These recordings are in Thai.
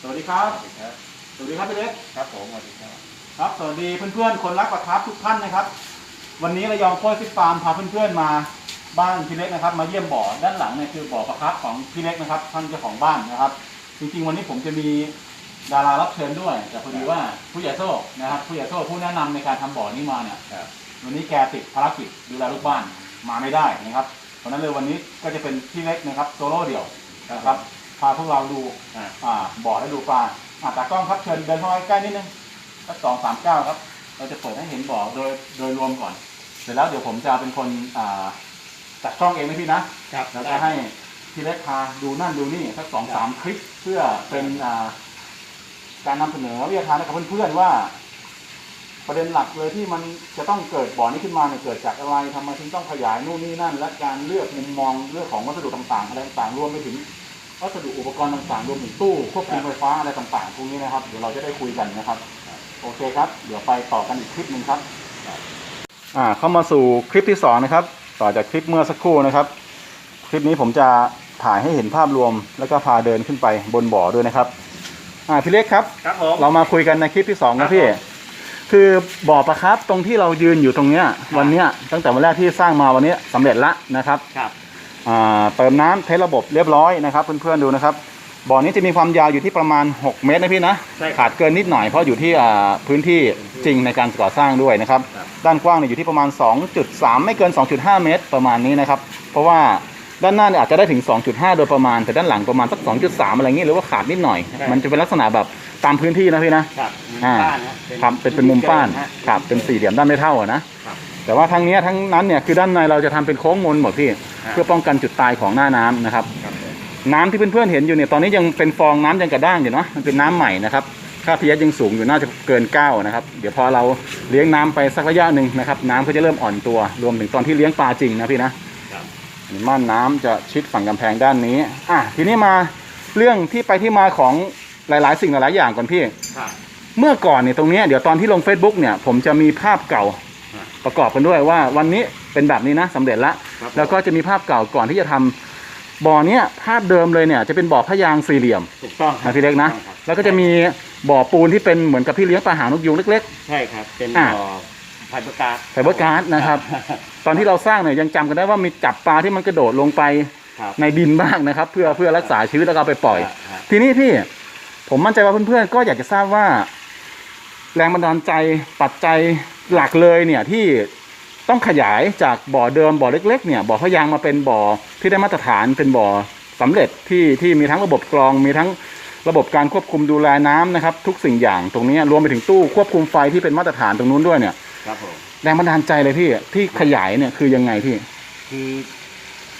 สวัสดีครับ สวัสดีครับ สวัสดีครับพี่เล็ก ครับผมสวัสดีครับ ครับ สวัสดีเพื่อนๆ คนรักประทับทุกท่านนะครับ วันนี้ระยองโค้ชฟิตฟาร์มพาเพื่อนๆมาบ้านพี่เล็กนะครับ มาเยี่ยมบ่อด้านหลังเนี่ยคือบ่อประทับของพี่เล็กนะครับ ท่านเจ้าของบ้านนะครับ จริงๆวันนี้ผมจะมีดารารับเชิญด้วย แต่พอดีว่าผู้ใหญ่โซ่นะครับผู้ใหญ่โซ่ผู้แนะนำในการทำบ่อนี้มาเนี่ยครับวันนี้แกติดภารกิจดูแลลูกบ้านมาไม่ได้นะครับ เพราะฉะนั้นเลยวันนี้ก็จะเป็นพี่เล็กนะครับโซโล่เดี่ยวนะครับ พาพวกเราดูอ่าอ่าบ่อและดูปลาอ่าตากล้องครับเชิญเดินเข้ามาใกล้นิดนึงสักสองสามเก้าครับ เราจะเปิดให้เห็นบ่อโดยโดยรวมก่อน เสร็จแล้วเดี๋ยวผมจะเป็นคนอ่าจัดกล้องเองนะพี่นะครับแล้วก็ให้พี่เล็กพาดูนั่นดูนี่สักสองสามคลิปเพื่อเป็นอ่าการนำเสนอวิทยาทานให้กับเพื่อนๆว่า ประเด็นหลักเลยที่มันจะต้องเกิดบ่อนี้ขึ้นมาเนี่ยเกิดจากอะไรทำไมถึงต้องขยายนู่นนี่นั่น และการเลือกมุมมองเรื่องของวัสดุต่างๆอะไรต่างๆรวมไปถึง วัสดุอุปกรณ์ต่างๆรวมถึงตู้ควบคุมไฟฟ้าอะไรต่างๆพวกนี้นะครับ เดี๋ยวเราจะได้คุยกันนะครับ โอเคครับ เดี๋ยวไปต่อกันอีกคลิปหนึ่งครับอ่าเข้ามาสู่คลิปที่สองนะครับ ต่อจากคลิปเมื่อสักครู่นะครับ คลิปนี้ผมจะถ่ายให้เห็นภาพรวม แล้วก็พาเดินขึ้นไปบนบ่อด้วยนะครับอ่าพี่เล็กครับ ครับผม เรามาคุยกันในคลิปที่สองครันะบพี่ผมคือบ่อประครับตรงที่เรายืนอยู่ตรงเนี้ย วันเนี้ยตั้งแต่วันแรกที่สร้างมาวันนี้สำเร็จละนะครับ ครับอ่า เติมน้ำเทสระบบเรียบร้อยนะครับ เพื่อนๆดูนะครับบ่อนี้จะมีความยาวอยู่ที่ประมาณ 6 เมตรนะพี่นะใช่ครับขาดเกินนิดหน่อยเพราะอยู่ที่อ่าพื้นที่จริงในการก่อสร้างด้วยนะครับครับ ด้านกว้างเนี่ยอยู่ที่ประมาณ 2.3 ไม่เกิน 2.5 เมตรประมาณนี้นะครับ เพราะว่าด้านหน้าเนี่ยอาจจะได้ถึง 2.5 โดยประมาณ แต่ด้านหลังประมาณสัก 2.3 อะไรเงี้ยหรือว่าขาดนิดหน่อย มันจะเป็นลักษณะแบบตามพื้นที่นะพี่นะครับมุมอ่าบ้านนะครับเป็นเป็นมุมป้านฮะครับเป็นสี่เหลี่ยมด้านไม่เท่าอะนะครับ แต่ว่าทั้งเนี้ยทั้งนั้นเนี่ยคือด้านในเราจะทำเป็นโค้งมนหมดพี่ครับเพื่อป้องกันจุดตายของหน้าน้ำนะครับครับผมน้ำที่เพื่อนๆเห็นอยู่เนี่ยตอนนี้ยังเป็นฟองน้ำยังกระด้างอยู่เนาะมันเป็นน้ำใหม่นะครับค่า pH ยังสูงอยู่น่าจะเกิน 9 นะครับ เดี๋ยวพอเราเลี้ยงน้ำไปสักระยะหนึ่งนะครับ น้ำก็จะเริ่มอ่อนตัว รวมถึงตอนที่เลี้ยงปลาจริงนะพี่นะครับม่านน้ำจะชิดฝั่งกำแพงด้านนี้ อะทีนี้มาเรื่องที่ไปที่มาของหลาย ๆ สิ่งหลายๆอย่างก่อนพี่ครับเมื่อก่อนเนี่ยตรงเนี้ยเดี๋ยวตอนที่ลง Facebook เนี่ย ผมจะมีภาพเก่าอ่า ประกอบกันด้วยว่าวันนี้เป็นแบบนี้นะสำเร็จละครับแล้วก็จะมีภาพเก่าก่อนที่จะทำบ่อเนี้ยภาพเดิมเลยเนี่ยจะเป็นบ่อพะยางสี่เหลี่ยมถูกต้องนะพี่เล็กนะ ถูต้องครับแล้วก็จะมีบ่อปูนที่เป็นเหมือนกับที่เลี้ยงปลาหางนกยูงเล็ก ใช่ครับ เป็นอ่าบ่อไฟเบอร์การ์ดไฟเบอร์การ์ดนะครับๆตอนที่เราสร้างเนี่ยยังจำกันได้ว่ามีจับปลาที่มันกระโดดลงไปครับในดินบ้างนะครับ เพื่อเพื่อรักษาชีวิตแล้วก็เอาไปปล่อยครับทีนี้พี่ผมมั่นใจว่าเพื่อนๆก็อยากจะทราบว่า แรงบันดาลใจปัจจัยหลักเลยเนี่ยที่ต้องขยายจากบ่อเดิมบ่อเล็กๆเนี่ยบ่อพะยางมาเป็นบ่อที่ได้มาตรฐานเป็นบ่อสำเร็จที่ที่มีทั้งระบบกรองมีทั้งระบบการควบคุมดูแลน้ำนะครับ ทุกสิ่งอย่างตรงนี้รวมไปถึงตู้ควบคุมไฟที่เป็นมาตรฐานตรงนู้นด้วยเนี่ยครับผมแรงบันดาลใจเลยพี่ที่ขยายเนี่ยคือยังไงพี่คือ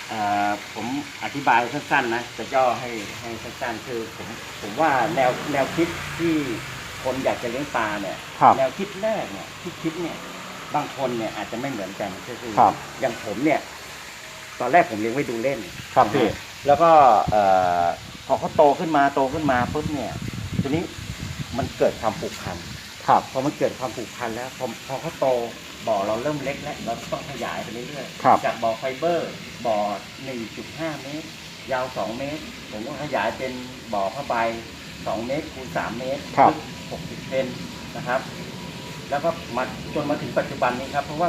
เอ่อผมอธิบายสั้นๆนะจะย่อให้ให้สั้นๆคือผมผมว่าแนวแนวคิดที่ คนอยากจะเลี้ยงปลาเนี่ยครับ แนวคิดแรกเนี่ยที่คิดเนี่ย บางคนเนี่ยอาจจะไม่เหมือนกันก็คือครับ อย่างผมเนี่ย ตอนแรกผมเลี้ยงไว้ดูเล่น ครับพี่แล้วก็เอ่อพอเขาโตขึ้นมาโตขึ้นมาปุ๊บเนี่ยทีนี้มันเกิดความผูกพันครับ พอมันเกิดความผูกพันแล้วพอพอเขาโตบ่อเราเริ่มเล็กแล้วเราต้องขยายไปเรื่อยครับจากบ่อไฟเบอร์บ่อ 1.5 เมตร ยาว 2 เมตร ผมก็ขยายเป็นบ่อผ้าใบ 2 เมตรคูณ3เมตรครับลึก 60เซนนะครับ แล้วก็มาจนมาถึงปัจจุบันนี้ครับ เพราะว่า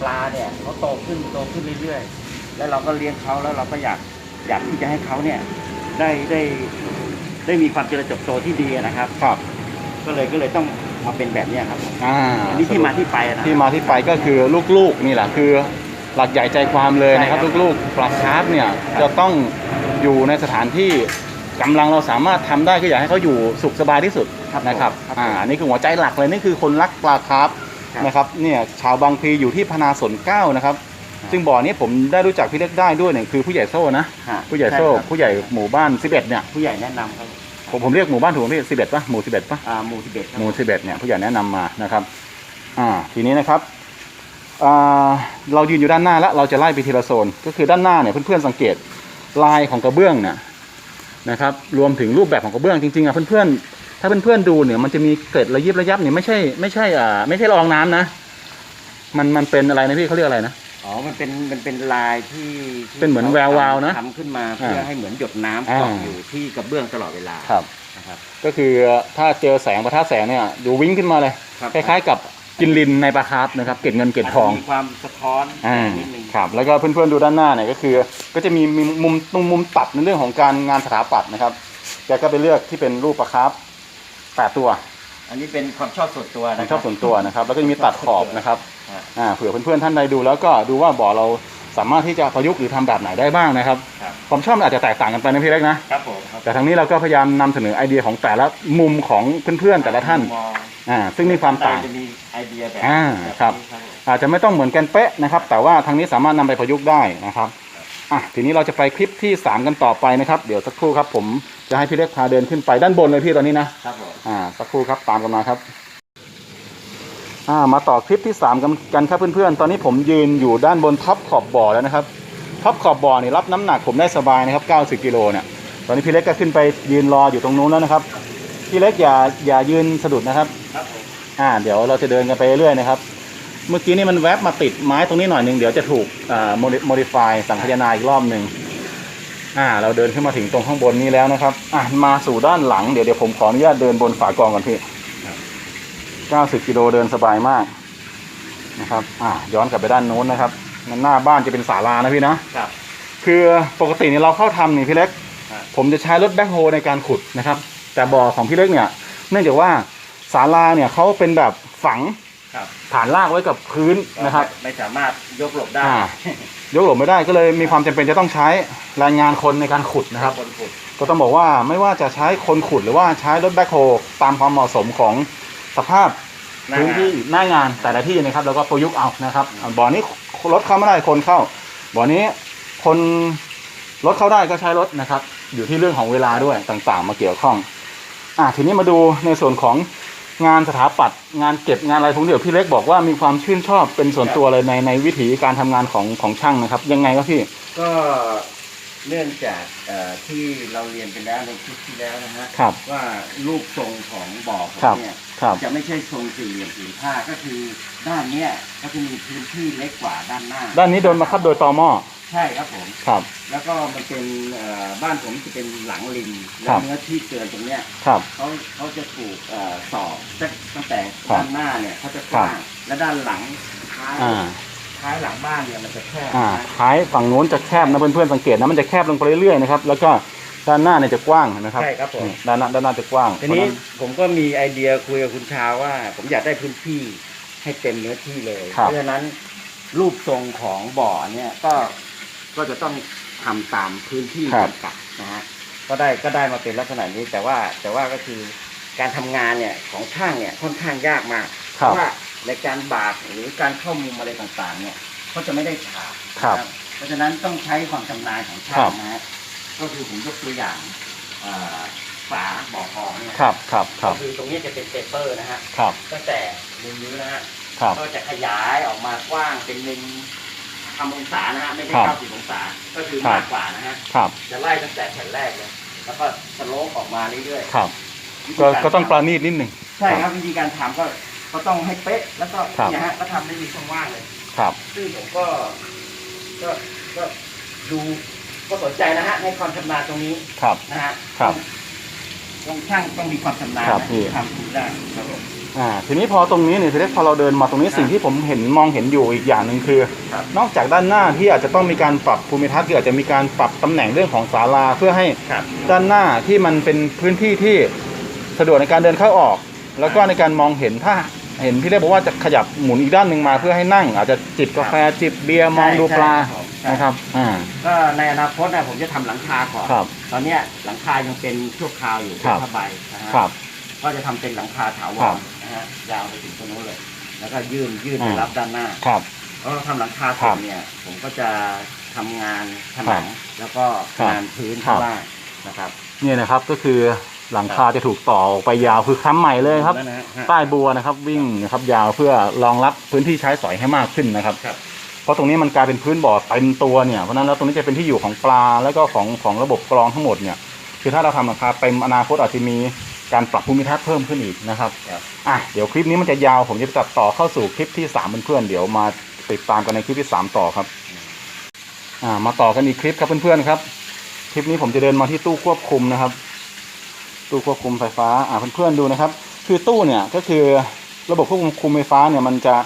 ปลาเนี่ยเขาโตขึ้นโตขึ้นเรื่อยๆ แล้วเราก็เลี้ยงเขาแล้วเราก็อยากอยากที่จะให้เขาเนี่ยได้ได้ได้มีความเจริญเติบโตที่ดีนะครับครับ ก็เลยก็เลยต้องมาเป็นแบบเนี้ยครับอ่าอันนี้ที่มาที่ไปนะ ที่มาที่ไปก็คือลูกๆนี่แหละคือหลักใหญ่ใจความเลยนะครับ ใช่ครับลูกๆปลาคาร์ฟเนี่ยจะต้องอยู่ในสถานที่ กำลังเราสามารถทำได้ก็อยากให้เขาอยู่สุขสบายที่สุดนะครับอ่าอันนี่คือหัวใจหลักเลยนี่คือคนรักปลาคาร์ฟนะครับเนี่ยชาวบางพลีอยู่ที่พนาสนเก้านะครับซึ่งบ่อนี้ผมได้รู้จักพี่เล็กได้ด้วยเนี่ยคือผู้ใหญ่โซ่นะฮะผู้ใหญ่โซ่ช่ครับผู้ใหญ่หมู่บ้าน11เนี่ยผู้ใหญ่แนะนำครับผมผมเรียกหมู่บ้านถูกไหมพี่11ป่ะหมู่11ป่ะอ่าหมู่สิบเอ็ดครับหมู่สิบเอ็ดเนี่ยผู้ใหญ่แนะนำมานะครับอ่าทีนี้นะครับอ่าเรายืนอยู่ด้านหน้าแล้วเราจะไล่ไปทีละโซน ก็คือด้านหน้าเนี่ยเพื่อนๆสังเกตลายของกระเบื้องเนี่ย นะครับ รวมถึงรูปแบบของกระเบื้องจริงๆอะเพื่อนๆถ้าเพื่อนๆดูเนี่ยมันจะมีเกล็ดระยิบระยับเนี่ยไม่ใช่ไม่ใช่อ่าไม่ใช่รองน้ำนะ มันมันเป็นอะไรนะพี่เขาเรียกอะไรนะอ๋อ มันเป็น มันเป็นลายที่ที่เป็นเหมือนขาแวววาวนะทำขึ้นมาเพื่ออ่าให้เหมือนหยดน้ำอ่าเกาะอยู่ที่กระเบื้องตลอดเวลา ครับ นะครับครับ ก็คือถ้าเจอแสงประทะแสงเนี่ย ดูวิ่งขึ้นมาเลยครับคล้ายๆกับ กินลินในปลาคาร์ฟนะครับ เกล็ดเงินเกล็ดทองมีความสะท้อนอ่านิดนึงครับแล้วก็เพื่อนๆดูด้านหน้าเนี่ยก็คือ ก็จะมีมีมุมตรงมุมตัดในเรื่องของการงานสถาปัตย์นะครับแกก็ไปเลือกที่เป็นรูปปลาคาร์ฟแปดตัวอันนี้เป็นความชอบส่วนตัวผนะมชอบส่วนตัวนะครับ แล้วก็จะมีตัดขอบนะครับครับ อ่าเผื่อเพื่อนๆท่านใดดูแล้วก็ดูว่าบ่อเราสามารถที่จะประยุกต์หรือทำแบบไหนได้บ้างนะครับครับความชอบมันอาจจะแตกต่างกันไปนะพี่เล็กนะครับผมครับแต่ทางนี้เราก็พยายามนำเสนอไอเดียของแต่ละมุมของเพื่อนๆแต่ละท่านมองอ่าซึ่งมีความต่าง จะมี ไอเดียแบบอ่าแบบครับ นี้ครับผมอาจจะไม่ต้องเหมือนกันเป๊ะนะครับ แต่ว่าทางนี้สามารถนำไปประยุกต์ได้นะครับอะทีนี้เราจะไปคลิปที่ 3 กันต่อไปนะครับเดี๋ยวสักครู่ครับ ผมจะให้พี่เล็กพาเดินขึ้นไปด้านบนเลยพี่ตอนนี้นะ ครับผมอ่าสักครู่ครับตามกันมาครับอ่ามาต่อคลิปที่3กันกันครับเพื่อนๆ ตอนนี้ผมยืนอยู่ด้านบนท็อปขอบบ่อแล้วนะครับท็อปขอบบ่อนี่รับน้ำหนักผมได้สบายนะครับ90กิโลเนี่ยตอนนี้พี่เล็กก็ขึ้นไปยืนรออยู่ตรงนู้นแล้วนะครับพี่เล็กอย่าอย่ายืนสะดุดนะครับ ครับผม อ่าเดี๋ยวเราจะเดินกันไปเรื่อยๆนะครับ เมื่อกี้นี่มันแวบมาติดไม้ตรงนี้หน่อยหนึ่งเดี๋ยวจะถูกอ่าโมดิฟายสังคายนาอีกรอบหนึ่งอ่า เราเดินขึ้นมาถึงตรงข้างบนนี้แล้วนะครับ อะมาสู่ด้านหลังเดี๋ยวเดี๋ยวผมขออนุญาตเดินบนฝากองก่อนพี่90กิโลเดินสบายมากนะครับ อ่าย้อนกลับไปด้านโน้นนะครับหน้าบ้านจะเป็นศาลานะพี่นะครับ คือปกติเนี่ยเราเข้าทำนี่พี่เล็ก ครับ ผมจะใช้รถแบ็คโฮในการขุดนะครับ แต่บ่อของพี่เล็กเนี่ย เนื่องจากว่า ศาลาเนี่ยเขาเป็นแบบฝังครับฐานรากไว้กับพื้นนะครับ ไม่สามารถยกหลบได้ อ่า ยกหลบไม่ได้ก็เลยมีความจำเป็นจะต้องใช้แรงงานคนในการขุดนะครับ คนขุดก็ต้องบอกว่าไม่ว่าจะใช้คนขุดหรือว่าใช้รถแบ็คโฮตามความเหมาะสมของสภาพหน้าพื้นที่หน้างานแต่ละที่นะครับ แล้วก็ประยุกต์เอานะครับอ่าบ่อนี้รถเข้าไม่ได้คนเข้า บ่อนี้คนรถเข้าได้ก็ใช้รถนะครับ อยู่ที่เรื่องของเวลาด้วยต่างๆ มาเกี่ยวข้อง อะทีนี้มาดูในส่วนของ งานสถาปัตย์งานเก็บงานอะไรพวกนี้เดี๋ยวพี่เล็กบอกว่ามีความชื่นชอบเป็นส่วนตัวเลยในในวิถีการทำงานของของช่างนะครับ ยังไงครับพี่ ก็ เนื่องจากเอ่อที่เราเรียนไปแล้วในคลิปที่แล้วนะฮะครับว่ารูปทรงของบ่อผมครับ เนี่ยครับ จะไม่ใช่ทรงสี่เหลี่ยมผืนผ้าก็คือด้านเนี้ยก็จะมีพื้นที่เล็กกว่าด้านหน้าด้านนี้โดนมาคับโดยตอหม้อใช่ครับผม ครับ แล้วก็มันเป็นเอ่อบ้านผมจะเป็นหลังริมคแล้รัวบ เนื้อที่เกินตรงเนี้ยครับ เขาเขาจะถูกเอ่อสอบตั้งแต่ครับด้านหน้าเนี่ยเขาจะกว้างครับและด้านหลังท้ายอ่า ท้ายหลังบ้านเนี่ยมันจะแคบอ่านะท้ายฝั่งโน้นจะแคบนะเพื่อนๆสังเกตนะมันจะแคบลงไปเรื่อยๆนะครับแล้วก็ด้านหน้าเนี่ยจะกว้างนะครับใช่ครับผม นี่ด้านหน้าด้านหน้าจะกว้างทีนี้เพราะฉะผมก็มีไอเดียคุยกับคุณชาว่า ผมอยากได้พื้นที่ให้เต็มเนื้อที่เลยครับเพราะฉะนั้นรูปทรงของบ่อเนี่ยก็ก็จะต้องทำตามพื้นที่จำกัดนะฮะก็ได้ก็ได้มาเป็นลักษณะนี้แต่ว่าแต่ว่าก็คือการทำงานเนี่ยของช่างเนี่ยค่อนข้างยากมากคเพรับราะว่า ในการบากหรือการเข้ามุมอะไรต่างๆ เนี่ยเขาจะไม่ได้ฉากครับนะเพราะฉะนั้นต้องใช้ความชำนาญของช่าครังบ นะฮะก็คือผมยกตัวอย่างเอ่อฝาบ่อทองเนี่ยครับครับครับก็คือตรงนี้จะเป็นเปเปอร์นะฮะครับตั้งแต่มุมนี้นะฮะ ครับ ก็จะขยายออกมากว้างเป็นมุมทำองศานะฮะไม่ใช่ครับ 90องศาก็คือครับมากกว่านะฮะครับจะไล่ตั้งแต่แผ่นแรกเลยแล้วก็สโลปออกมาเรื่อยครับๆก็วิธีารก็ต้องปราณีตนิดหนึ่ง ใช่ครับวิธีการทำก็ ก็ต้องให้เป๊ะแล้วก็ครับ เนี่ยฮะก็ทำไม่มีช่องว่างเลย ครับ ซึ่งผมก็ก็ก็ดูก็สนใจนะฮะในความชำนาญตรงนี้ครับ นะฮะครับต้องช่างต้องมีความชำนาญครับนะพี่ทำถูกได้ครับผม อ่า ทีนี้พอตรงนี้เนี่ยทีแรกพอเราเดินมาตรงนี้ครับ สิ่งที่ผมเห็นมองเห็นอยู่อีกอย่างหนึ่งคือ ครับ นอกจากด้านหน้าที่อาจจะต้องมีการปรับภูมิทัศน์คืออาจจะมีการปรับตำแหน่งเรื่องของศาลาเพื่อให้ครับ ด้านหน้าที่มันเป็นพื้นที่ที่สะดวกในการเดินเข้าออก แล้วก็ในการมองเห็นถ้า เห็นพี่เล็กบอกว่าจะขยับหมุนอีกด้านหนึ่งมาเพื่อให้นั่ง อาจจะจิบกาแฟจิบเบียร์มองดูปลาใช่นะครับ อ่า ก็ในอนาคตนะผมจะทำหลังคาก่อนครับตอนเนี้ยหลังคายังเป็นชั่วคราวอยู่ครับเป็นผ้าใบนะฮะครับ ก็จะทำเป็นหลังคาถาวครัรบนะฮะยาวไปถึงตรงนู้นเลย แล้วก็ยื่นยื่นไปอ่ารัรับด้านหน้าครับเพราะเราทำหลังคาเสครัร็บจเนี่ยผมก็จะทำงานผครันับงแล้วก็ครับงานพื้นครัข้างบล่างนะครับ เนี่ยนะครับก็คือ หลังคาจะถูกต่อออกไปยาวคือค้ำใหม่เลยครับนั่นนะฮะ ใต้บัวนะครับ วิ่งนะครับยาวเพื่อรองรับพื้นที่ใช้สอยให้มากขึ้นนะครับ ครับ เพราะตรงนี้มันกลายเป็นพื้นบ่อเต็มตัวเนี่ยเพราะฉะนั้นแล้วตรงนี้จะเป็นที่อยู่ของปลาแล้วก็ของของระบบกรองทั้งหมดเนี่ยคือถ้าเราทำหลังคาเต็มอนาคตอาจจะมีการปรับภูมิทัศน์เพิ่มขึ้นอีกนะครับครับ อะเดี๋ยวคลิปนี้มันจะยาวผมจะตัดต่อเข้าสู่คลิปที่สามเพื่อนๆเดี๋ยวมาติดตามกันในคลิปที่สามต่อครับอ่ามาต่อกันอีกคลิปครับเพื่อนๆครับ คลิปนี้ผมจะเดินมาที่ตู้ควบคุมนะครับ ตู้ควบคุมไฟฟ้าอ่าเพื่อนๆดูนะครับ คือตู้เนี่ยก็คือระบบควบคุมไฟฟ้าเนี่ยมันจะ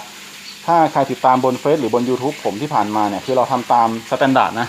ถ้าใครติดตามบนเฟซหรือบน YouTube ผมที่ผ่านมาเนี่ยคือเราทำตามสแตนดาร์ดนะ